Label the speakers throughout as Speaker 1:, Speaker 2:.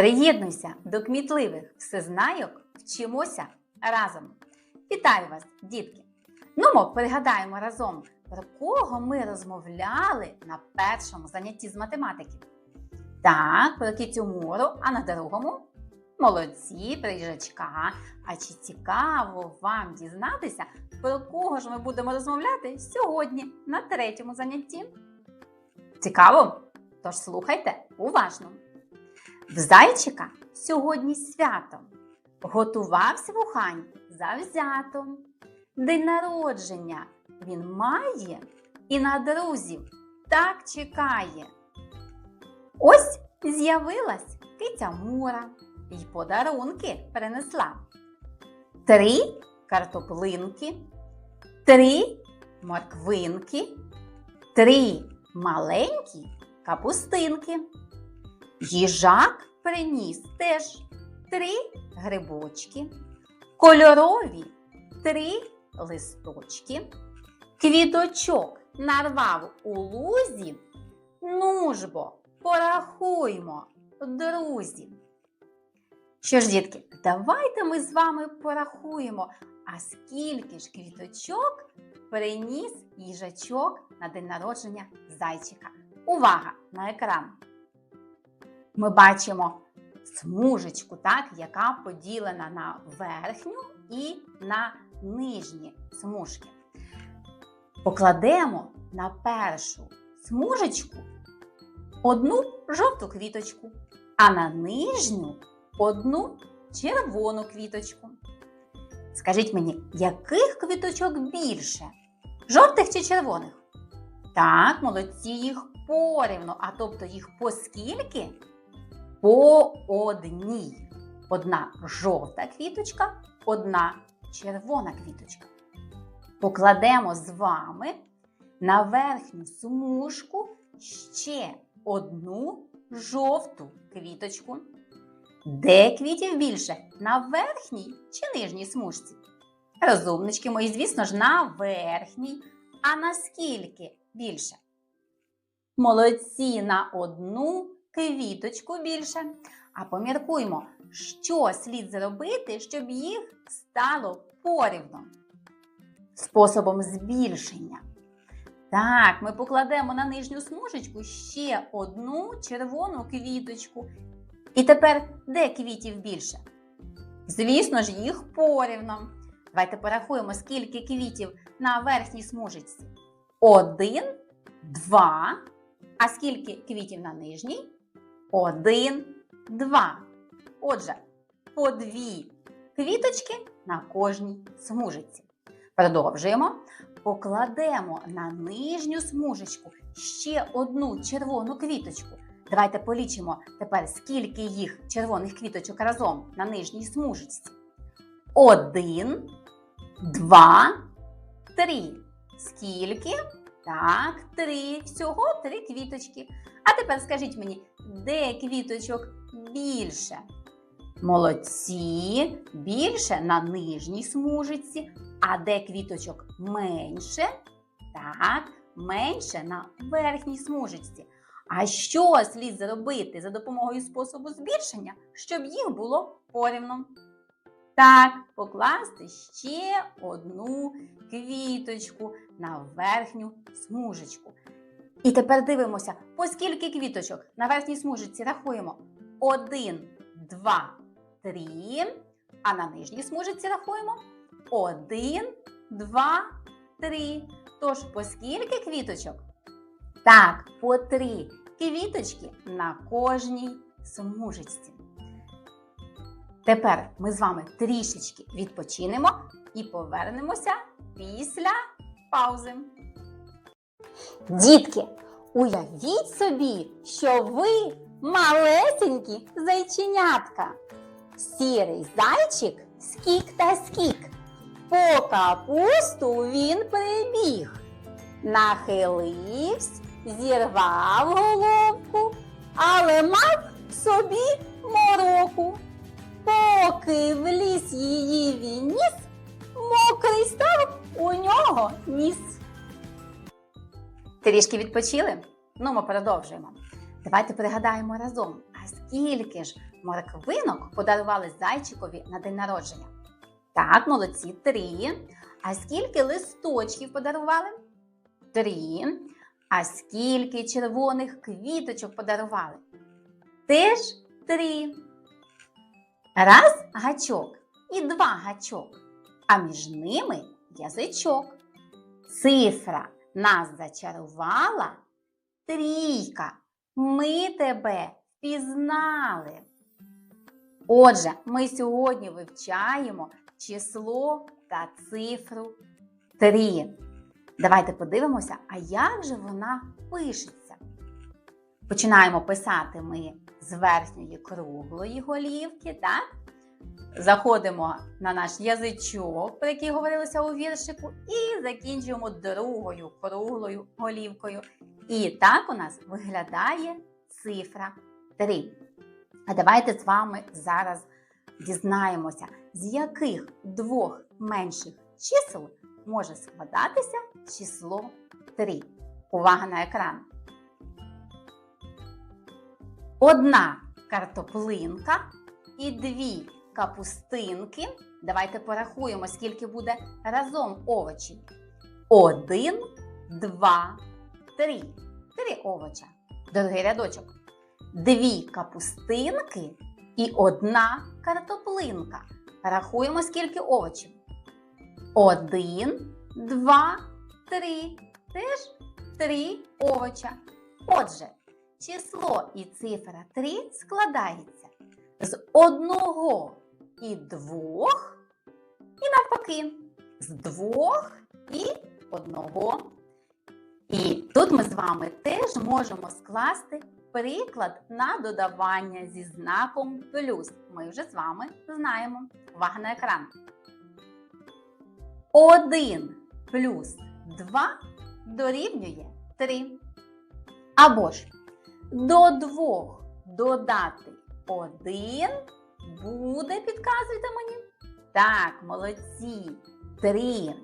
Speaker 1: Приєднуйся до кмітливих всезнайок, вчимося разом. Вітаю вас, дітки! Ну, ми пригадаємо разом, про кого ми розмовляли на першому занятті з математики. Так, про кітю Муру, а на другому молодці, про їжачка. А чи цікаво вам дізнатися, про кого ж ми будемо розмовляти сьогодні на третьому занятті? Цікаво? Тож слухайте уважно. В зайчика сьогодні свято. Готувався вухань завзято. День народження він має і на друзів так чекає. Ось з'явилась киця Мура й подарунки принесла. Три картоплинки, три морквинки, три маленькі капустинки. Їжак приніс теж три грибочки, кольорові три листочки, квіточок нарвав у лузі. Ну ж порахуймо, друзі. Що ж, дітки, давайте ми з вами порахуємо, а скільки ж квіточок приніс їжачок на день народження зайчика. Увага на екран! Ми бачимо смужечку, так, яка поділена на верхню і на нижні смужки. Покладемо на першу смужечку одну жовту квіточку, а на нижню одну червону квіточку. Скажіть мені, яких квіточок більше? Жовтих чи червоних? Так, молодці їх порівну, а тобто їх по скільки? По одній. Одна жовта квіточка, одна червона квіточка. Покладемо з вами на верхню смужку ще одну жовту квіточку. Де квітів більше? На верхній чи нижній смужці? Розумнички мої, звісно ж, на верхній. А наскільки більше? Молодці на одну квіточку більше. А поміркуймо, що слід зробити, щоб їх стало порівно. Способом збільшення. Так, ми покладемо на нижню смужечку ще одну червону квіточку. І тепер де квітів більше? Звісно ж, їх порівно. Давайте порахуємо, скільки квітів на верхній смужечці. Один, два. А скільки квітів на нижній? Один, два. Отже, по дві квіточки на кожній смужечці. Продовжуємо. Покладемо на нижню смужечку ще одну червону квіточку. Давайте полічимо тепер, скільки їх червоних квіточок разом на нижній смужечці. Один, два, три. Скільки? Так, три. Всього три квіточки. А тепер скажіть мені, де квіточок більше? Молодці, більше на нижній смужиці, а де квіточок менше? Так, менше на верхній смужечці. А що слід зробити за допомогою способу збільшення, щоб їх було порівну? Так, покласти ще одну квіточку на верхню смужечку. І тепер дивимося, по скільки квіточок на верхній смужечці рахуємо. Один, два, три. А на нижній смужечці рахуємо. Один, два, три. Тож, по скільки квіточок? Так, по три квіточки на кожній смужечці. Тепер ми з вами трішечки відпочинемо і повернемося після паузи. Дітки, уявіть собі, що ви малесенькі зайченятка. Сірий зайчик скік та скік. По капусту він прибіг. Нахилився, зірвав головку, але мав собі мороку. Поки в ліс її він ніс, мокрий став у нього ніс. Трішки відпочили? Ну, ми продовжуємо. Давайте пригадаємо разом, а скільки ж морквинок подарували зайчикові на день народження? Так, молодці, три. А скільки листочків подарували? Три. А скільки червоних квіточок подарували? Теж три. Раз гачок і два гачок, а між ними язичок. Цифра нас зачарувала. Трійка. Ми тебе впізнали. Отже, ми сьогодні вивчаємо число та цифру 3. Давайте подивимося, а як же вона пишеться. Починаємо писати ми з верхньої круглої голівки, так? Заходимо на наш язичок, про який говорилося у віршику, і закінчуємо другою круглою голівкою. І так у нас виглядає цифра 3. А давайте з вами зараз дізнаємося, з яких двох менших чисел може складатися число 3. Увага на екран. Одна картоплинка і дві капустинки. Давайте порахуємо, скільки буде разом овочів. Один, два, три. Три овоча. Другий рядочок. Дві капустинки і одна картоплинка. Рахуємо, скільки овочів. Один, два, три. Теж три овоча. Отже, число і цифра 3 складається з одного і двох, і навпаки, з двох і одного. І тут ми з вами теж можемо скласти приклад на додавання зі знаком плюс. Ми вже з вами знаємо. Увага на екран. 1 плюс 2 дорівнює 3. Або ж до 2 додати 1 буде, підказуйте мені. Так, молодці. 3.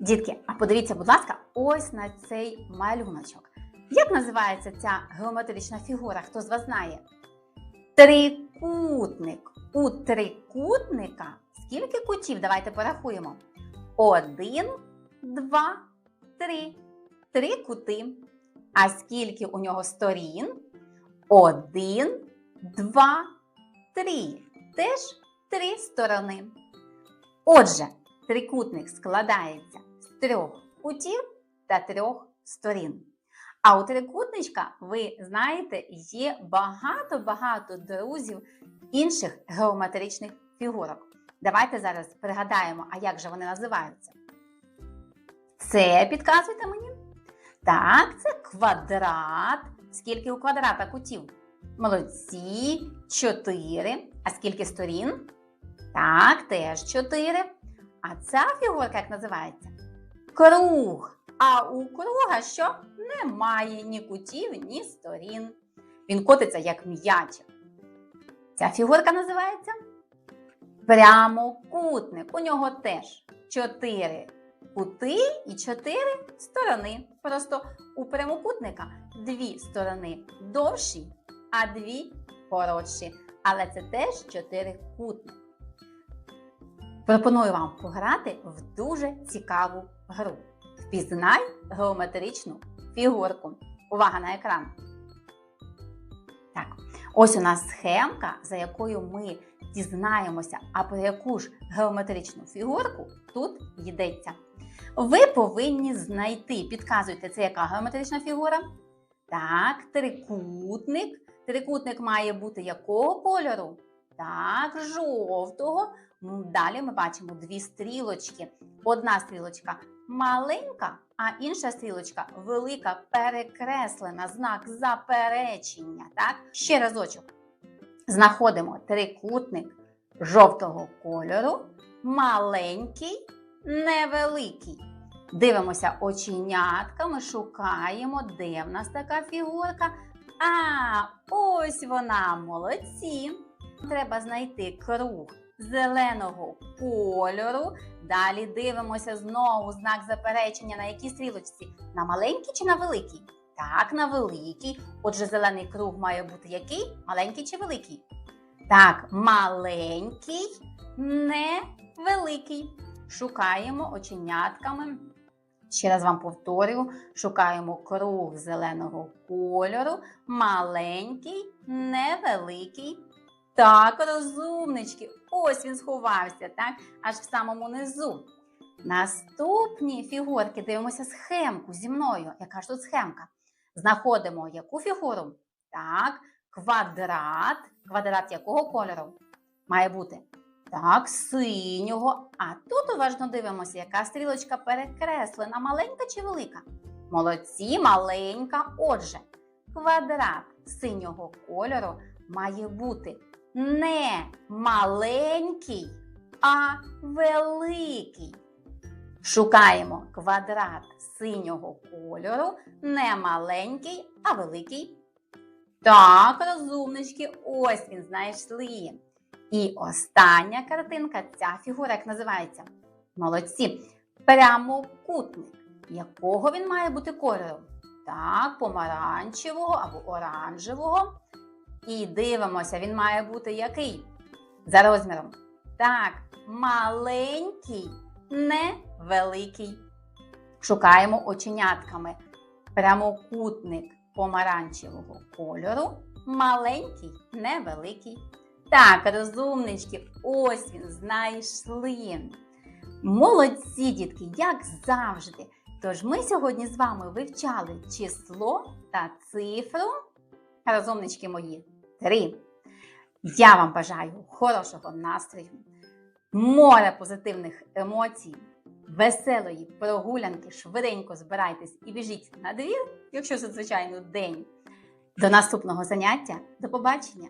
Speaker 1: Дітки, а подивіться, будь ласка, ось на цей малюночок. Як називається ця геометрична фігура? Хто з вас знає? Трикутник. У трикутника скільки кутів? Давайте порахуємо. Один, два, три. Три кути. А скільки у нього сторін? Один, два, три. Теж три сторони. Отже, трикутник складається з трьох кутів та трьох сторін. А у трикутничка, ви знаєте, є багато-багато друзів інших геометричних фігурок. Давайте зараз пригадаємо, а як же вони називаються. Це підказуйте мені. Так, це квадрат. Скільки у квадрата кутів? Молодці. Чотири. А скільки сторін? Так, теж чотири. А ця фігурка як називається? Круг. А у круга що? Немає ні кутів, ні сторін. Він котиться як м'ячик. Ця фігурка називається прямокутник. У нього теж чотири кути і чотири сторони. Просто у прямокутника дві сторони довші, а дві коротші. Але це теж чотирикутник. Пропоную вам пограти в дуже цікаву гру. Впізнай геометричну фігурку. Увага на екран. Так, ось у нас схемка, за якою ми дізнаємося, а про яку ж геометричну фігурку тут йдеться. Ви повинні знайти, підказуйте, це яка геометрична фігура? Так, трикутник. Трикутник має бути якого кольору? Так, жовтого. Далі ми бачимо дві стрілочки. Одна стрілочка маленька, а інша стрілочка велика, перекреслена, знак заперечення. Так? Ще разочок. Знаходимо трикутник жовтого кольору, маленький, невеликий. Дивимося оченятками, шукаємо, де в нас така фігурка. А, ось вона, молодці. Треба знайти круг зеленого кольору. Далі дивимося знову знак заперечення на якій стрілочці? На маленькій чи на великій? Так, на великий. Отже, зелений круг має бути який? Маленький чи великий? Так, маленький, невеликий. Шукаємо оченятками. Ще раз вам повторюю, шукаємо круг зеленого кольору, маленький, невеликий. Так, розумнички, ось він сховався, так, аж в самому низу. Наступні фігурки дивимося схемку зі мною. Яка ж тут схемка? Знаходимо яку фігуру? Так, квадрат. Квадрат якого кольору? Має бути так, синього. А тут уважно дивимося, яка стрілочка перекреслена, маленька чи велика? Молодці, маленька. Отже, квадрат синього кольору має бути не маленький, а великий. Шукаємо квадрат синього кольору, не маленький, а великий. Так, розумнички, ось він знайшли. І остання картинка, ця фігура, як називається? Молодці. Прямокутник. Якого він має бути кольору? Так, помаранчевого або оранжевого. І дивимося, він має бути який? За розміром. Так, маленький, невеликий. Шукаємо оченятками. Прямокутник помаранчевого кольору. Маленький, невеликий. Так, розумнички, ось він знайшли. Молодці, дітки, як завжди. Тож ми сьогодні з вами вивчали число та цифру. Розумнички мої, три. Я вам бажаю хорошого настрою, море позитивних емоцій, веселої прогулянки, швиденько збирайтесь і біжіть на двір, якщо це, звичайно, день. До наступного заняття. До побачення!